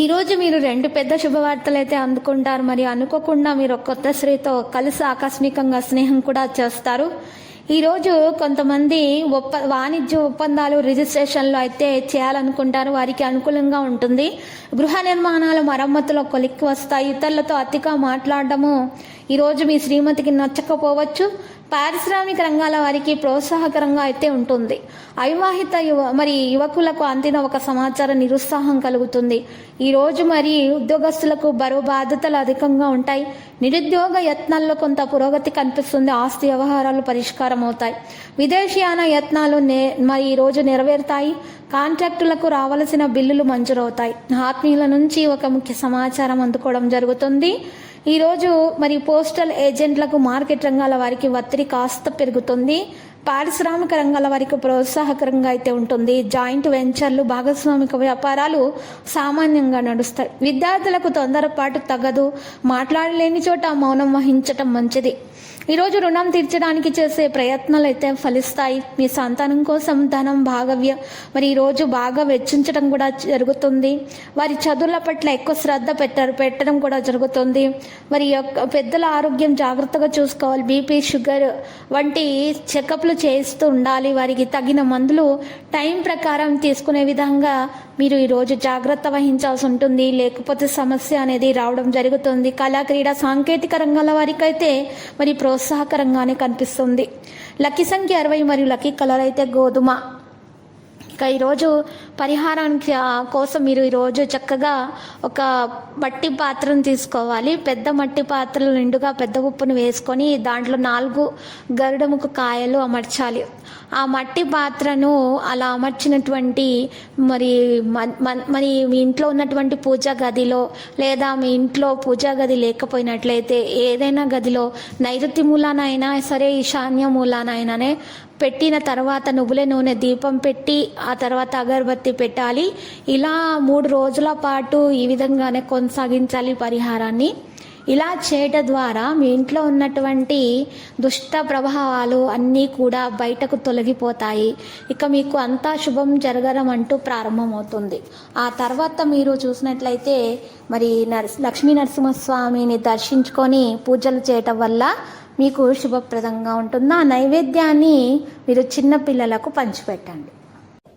ఈ రోజు మీరు రెండు పెద్ద శుభవార్తలు అయితే అందుకుంటారు. మరి అనుకోకుండా మీరు కొత్త స్త్రీతో కలిసి ఆకస్మికంగా స్నేహం కూడా చేస్తారు. ఈ రోజు కొంతమంది ఒప్ప వాణిజ్య ఒప్పందాలు రిజిస్ట్రేషన్లు అయితే చేయాలనుకుంటారు. వారికి అనుకూలంగా ఉంటుంది. గృహ నిర్మాణాలు మరమ్మతులో కొలిక్కి వస్తాయి. ఇతరులతో అతిగా మాట్లాడడము ఈరోజు మీ శ్రీమతికి నచ్చకపోవచ్చు. పారిశ్రామిక రంగాల వారికి ప్రోత్సాహకరంగా అయితే ఉంటుంది. అవివాహిత యువ మరి యువకులకు అందిన ఒక సమాచారం నిరుత్సాహం కలుగుతుంది. ఈ రోజు మరి ఉద్యోగస్తులకు బరువు బాధ్యతలు అధికంగా ఉంటాయి. నిరుద్యోగ యత్నాల్లో కొంత పురోగతి కనిపిస్తుంది. ఆస్తి వ్యవహారాలు పరిష్కారం అవుతాయి విదేశీయాన యత్నాలు నే మరి ఈ రోజు నెరవేరుతాయి. కాంట్రాక్టులకు రావలసిన బిల్లులు మంజూరవుతాయి. ఆత్మీయుల నుంచి ఒక ముఖ్య సమాచారం అందుకోవడం జరుగుతుంది. ఈరోజు మరి పోస్టల్ ఏజెంట్లకు మార్కెట్ రంగాల వారికి ఒత్తిడి కాస్త పెరుగుతుంది. పారిశ్రామిక రంగాల వారికి ప్రోత్సాహకరంగా అయితే ఉంటుంది. జాయింట్ వెంచర్లు భాగస్వామిక వ్యాపారాలు సామాన్యంగా నడుస్తాయి. విద్యార్థులకు తొందరపాటు తగదు. మాట్లాడలేని చోట మౌనం వహించటం మంచిది. ఈరోజు రుణం తీర్చడానికి చేసే ప్రయత్నాలు అయితే ఫలిస్తాయి. మీ సంతానం కోసం ధనం భాగవ్య మరి ఈరోజు బాగా వెచ్చించడం కూడా జరుగుతుంది. వారి చదువుల పట్ల ఎక్కువ శ్రద్ధ పెట్టారు పెట్టడం కూడా జరుగుతుంది. మరి యొక్క పెద్దల ఆరోగ్యం జాగ్రత్తగా చూసుకోవాలి. బీపీ షుగర్ వంటి చెకప్లు చేస్తూ ఉండాలి. వారికి తగిన మందులు టైం ప్రకారం తీసుకునే విధంగా మీరు ఈరోజు జాగ్రత్త వహించాల్సి ఉంటుంది. లేకపోతే సమస్య అనేది రావడం జరుగుతుంది. కళా క్రీడా సాంకేతిక రంగాల వారికైతే మరి ప్రోత్సాహకరంగానే కనిపిస్తుంది. లక్కీ సంఖ్య అరవై మరియు లక్కీ కలర్ అయితే గోధుమ. ఇక ఈరోజు పరిహారానికి కోసం మీరు ఈరోజు చక్కగా ఒక మట్టి పాత్రను తీసుకోవాలి. పెద్ద మట్టి పాత్రలు నిండుగా పెద్ద ఉప్పును వేసుకొని దాంట్లో నాలుగు గరుడముకు కాయలు అమర్చాలి. ఆ మట్టి పాత్రను అలా అమర్చినటువంటి మరి మరి మీ ఇంట్లో ఉన్నటువంటి పూజా గదిలో లేదా మీ ఇంట్లో పూజా గది లేకపోయినట్లయితే ఏదైనా గదిలో నైరుతి మూలానైనా సరే ఈశాన్య మూలానైనానే పెట్టిన తర్వాత నువ్వుల నూనె దీపం పెట్టి ఆ తర్వాత అగరబత్తి పెట్టాలి. ఇలా మూడు రోజుల పాటు ఈ విధంగానే కొనసాగించాలి పరిహారాన్ని. ఇలా చేయటం ద్వారా మీ ఇంట్లో ఉన్నటువంటి దుష్ట ప్రభావాలు అన్నీ కూడా బయటకు తొలగిపోతాయి. ఇక మీకు అంతా శుభం జరగడం అంటూ ప్రారంభమవుతుంది. ఆ తర్వాత మీరు చూసినట్లయితే మరి నరస్ లక్ష్మీ నరసింహస్వామిని దర్శించుకొని పూజలు చేయటం వల్ల మీకు శుభప్రదంగా ఉంటుంది? ఆ నైవేద్యాన్ని మీరు చిన్నపిల్లలకు పంచిపెట్టండి.